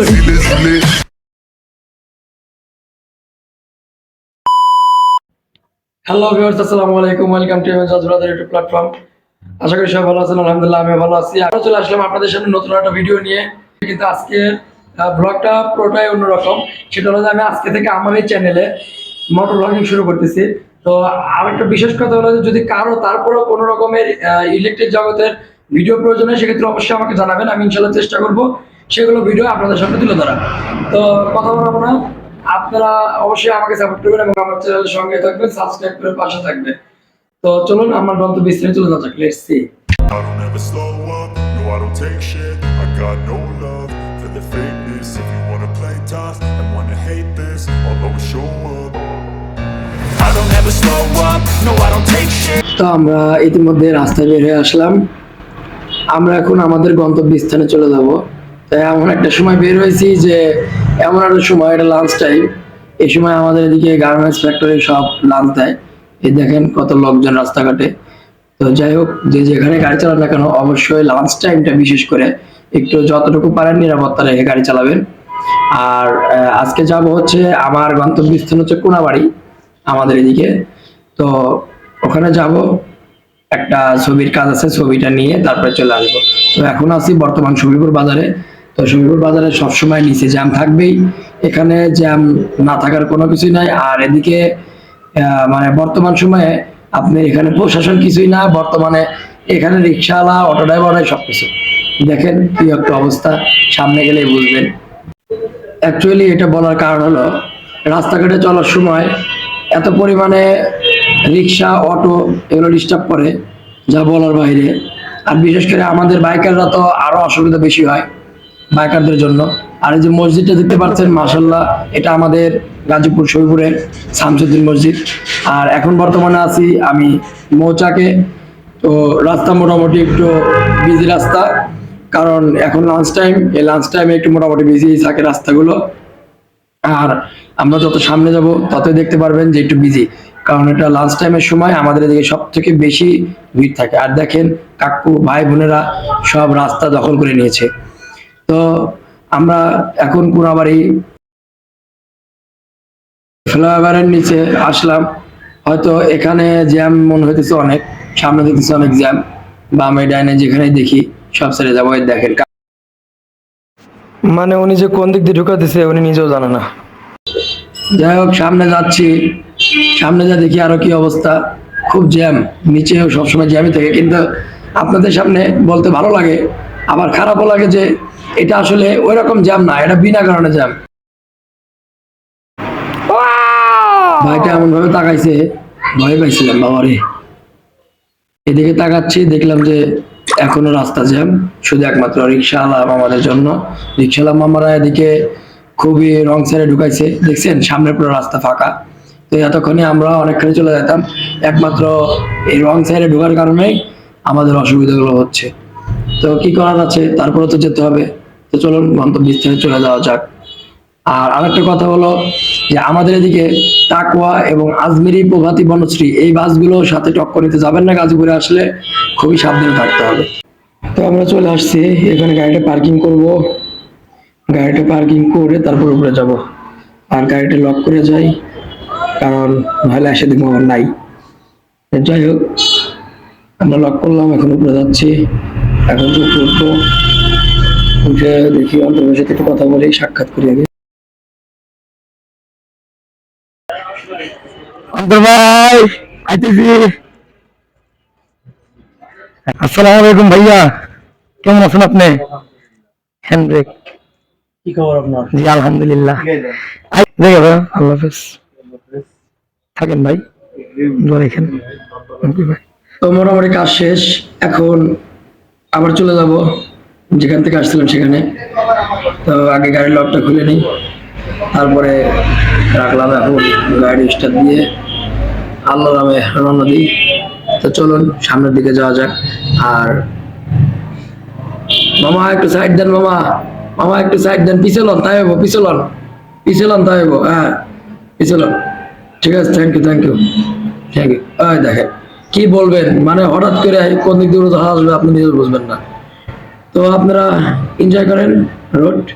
Hello viewers আসসালামু আলাইকুম। Welcome to YouTube platform আশা করি সবাই ভালো আছেন, আলহামদুলিল্লাহ আমি ভালো আছি। আমরা চলে আসলাম আপনাদের সামনে নতুন একটা ভিডিও নিয়ে। কিন্তু আজকে ব্লগটা পুরোটাই অন্যরকম। সেটা হলো আমি আজকে থেকে আমার এই চ্যানেলে মোটর ব্লগিং শুরু করতেছি। তো আর একটা বিশেষ কথা হলো যদি কারও তারপরেও কোনো রকমের ইলেকট্রিক জগতের ভিডিও প্রয়োজন হয়, সেক্ষেত্রে অবশ্যই আমাকে জানাবেন। আমি ইনশাল্লাহ চেষ্টা করব। সেগুলো ভিডিও আপনাদের সামনে তুলে ধরা। তো কথা বলব না। আপনারা অবশ্যই আমাকে সাপোর্ট করবেন এবং আমার চ্যানেলের সঙ্গে থাকবেন সাবস্ক্রাইব করে পাশে থাকবেন। তো চলুন আমার গন্তব্য বিস্তারিত চলে যাওয়া যাক। Let's see I don't ever slow up, no I don't take shit. I got no love for the fakeness. If you wanna play tough and wanna hate this I'll always show up. I don't ever slow up, no I don't take shit. তো আমরা ইতিমধ্যে রাস্তায় বের হয়ে আসলাম। আমরা এখন আমাদের গন্তব্য স্থানে চলে যাব। তো এমন একটা সময় বের হয়েছি যে এমন একটা সময় এটা লাঞ্চ টাইম এই সময় আমাদের এদিকে গার্মেন্টস ফ্যাক্টরি সব লাঞ্চ দেয়। এই দেখেন কত লোকজন রাস্তাঘাটে। তো যাই হোক, যে যেখানে গাড়ি চালান না কেন, অবশ্যই লাঞ্চ টাইমটা বিশেষ করে একটু যতটুকু পারেন নিরাপত্তা রেখে গাড়ি চালাবেন। আর আজকে যাব হচ্ছে আমার গন্তব্যস্থান হচ্ছে কোনাবাড়ি, আমাদের এদিকে। তো ওখানে যাব, একটা ছবির কাজ আছে, ছবিটা নিয়ে তারপরে চলে আসব। তো এখন আছি বর্তমান শরীরপুর বাজারে। তো বাজারে সবসময় নিচে জ্যাম থাকবেই। এখানে জ্যাম না থাকার কোনো কিছুই নাই। আর এদিকে মানে বর্তমান সময়ে আপনি এখানে প্রশাসন কিছুই না, বর্তমানে এখানে রিক্সাওয়ালা, অটো ড্রাইভার সবকিছু। দেখেন কি একটা অবস্থা, সামনে গেলেই বুঝবেন। অ্যাকচুয়ালি এটা বলার কারণ হলো, রাস্তাঘাটে চলার সময় এত পরিমাণে রিক্সা, অটো এগুলো ডিস্টার্ব করে, যা বলার বাইরে। আর বিশেষ করে আমাদের বাইকাররা তো আরও অসুবিধা বেশি হয়। বাইকারদের জন্য। আর এই যে মসজিদটা দেখতে পাচ্ছেন মাসাল্লাহ এটা আমাদের গাজীপুর শরীপুরের শামসুদ্দিন মসজিদ। আর এখন বর্তমানে আছি আমি মৌচাকে। তো রাস্তা মোটামুটি একটু বিজি রাস্তা, কারণ এখন লাঞ্চ টাইম এই লাঞ্চ টাইমে একটু মোটামুটি বিজি থাকে রাস্তাগুলো। আর আমরা যত সামনে যাব, ততই দেখতে পারবেন যে একটু বিজি কারণ এটা লাঞ্চ টাইমের সময় আমাদের এদিকে সব থেকে বেশি ভিড় থাকে। আর দেখেন কাকু, ভাই বোনেরা সব রাস্তা দখল করে নিয়েছে। তো আমরা এখন কোনাবাড়ি ফ্লাইওভারের নিচে আসলাম। হয়তো এখানে জ্যাম মনে হইতেছে অনেক সামনে দেখতেছে অনেক জ্যাম। বামে ডাইনে যেখানে দেখি সব ছেড়ে যাব দেখেন মানে উনি যে কোন দিক দিয়ে ঢুকা দিছে উনি নিজেও জানে না। যাই হোক সামনে যাচ্ছি। সামনে যা দেখি আরও কি অবস্থা। খুব জ্যাম নিচেও সবসময় জ্যামই থাকে কিন্তু আপনাদের সামনে বলতে ভালো লাগে আবার খারাপও লাগে যে এটা আসলে ওই রকম জ্যাম না এটা বিনা কারণে জ্যাম ভাইটা এমন ভাবে তাকাইছে ভয় পাইছিলাম বাবারে। এদিকে তাকাচ্ছি দেখলাম যে এখনও রাস্তা জ্যাম শুধু একমাত্র রিক্সাওয়ালা আমাদের জন্য। রিক্সাওয়ালা মামারা এদিকে খুবই রং সাইডে ঢুকাইছে দেখছেন? সামনে পুরো রাস্তা ফাঁকা। তো এতক্ষণে আমরা অনেকখানি চলে যেতাম। একমাত্র এই রং সাইডে ঢোকার কারণেই আমাদের অসুবিধাগুলো হচ্ছে। তো কি করার আছে? তারপরে তো যেতে হবে। তো চলুন গন্তব্যস্থানে চলে যাওয়া যাক। আর আরেকটা কথা হলো যে আমাদের এদিকে তাকওয়া এবং আজমেরি প্রভাতী বনশ্রী, এই বাসগুলো সাথে টক্কর নিতে যাবেন না গাজীপুরে আসলে খুবই সাবধানে থাকতে হবে। তো আমরা চলে আসছি। এখানে গাড়িটা পার্কিং করব। গাড়িটা পার্কিং করে তারপর উপরে যাব। আর গাড়িটা লক করে যাই, কারণ নাহলে এসে দেখব আমার নাই। যাই হোক আমরা লক করলাম এখন উপরে যাচ্ছি। এখন তো উঠবো উঠে দেখি অন্তরের সাথে একটু কথা বলি সাক্ষাৎ করি আগে। অন্তর ভাই আইতেছি। আসসালামু আলাইকুম ভাইয়া কেমন আছেন আপনি? হ্যান্ড ব্রেক কি খবর আপনার? জি আলহামদুলিল্লাহ। আই- দেখে ভাই আল্লাহ হাফেজ। থাকেন ভাই দোয়া রেখেন। ভাই। তো মোটামুটি কাজ শেষ। এখন আবার চলে যাব, যেখান থেকে আসছিলাম সেখানে। তো আগে গাড়ির লকটা খুলে নিই। তারপরে রাখলাম এখন গাড়ি স্টার্ট দিয়ে। আল্লাহ নামে রওনা দিই। তো চলুন, সামনের দিকে যাওয়া যাক। আর মামা, একটু সাইড দেন মামা। মামা, একটু সাইড দেন। পিছলন তাই হব পিছলন পিছলন তাই হব হ্যাঁ। পিছলন ঠিক আছে thank you thank you thank you দেখেন। কি বলবেন? মানে হঠাৎ করে কোন দিক দিয়ে উড়োধারা আসবে আপনি নিজে বুঝবেন না। তো আপনারা এনজয় করেন রোড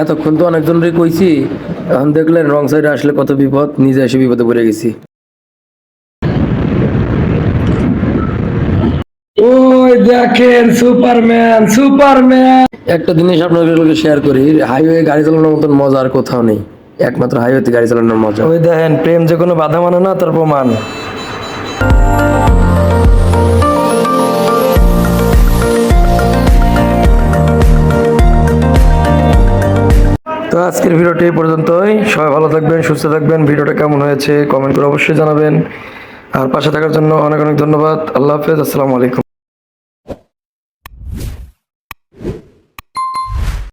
এতক্ষণ তো অনেকজনরে কইছি এখন দেখলেন রং সাইডে আসলে কত বিপদ নিজে এসে বিপদে পড়ে গেছি। ও ওই দেখেন সুপারম্যান সুপারম্যান। একটা জিনিস আপনাদের শেয়ার করি হাইওয়ে গাড়ি চালানোর মতন মজা আর কোথাও নেই। একমাত্র হাইওয়েতে গাড়ি চালানোর মজা। ওই দেখেন প্রেম যে কোনো বাধা মানে না তার প্রমাণ। তো আজকের ভিডিওটি এই পর্যন্তই। সবাই ভালো থাকবেন সুস্থ থাকবেন। ভিডিওটা কেমন হয়েছে কমেন্ট করে অবশ্যই জানাবেন। আর পাশে থাকার জন্য অনেক অনেক ধন্যবাদ। আল্লাহ হাফেজ আসসালামু আলাইকুম।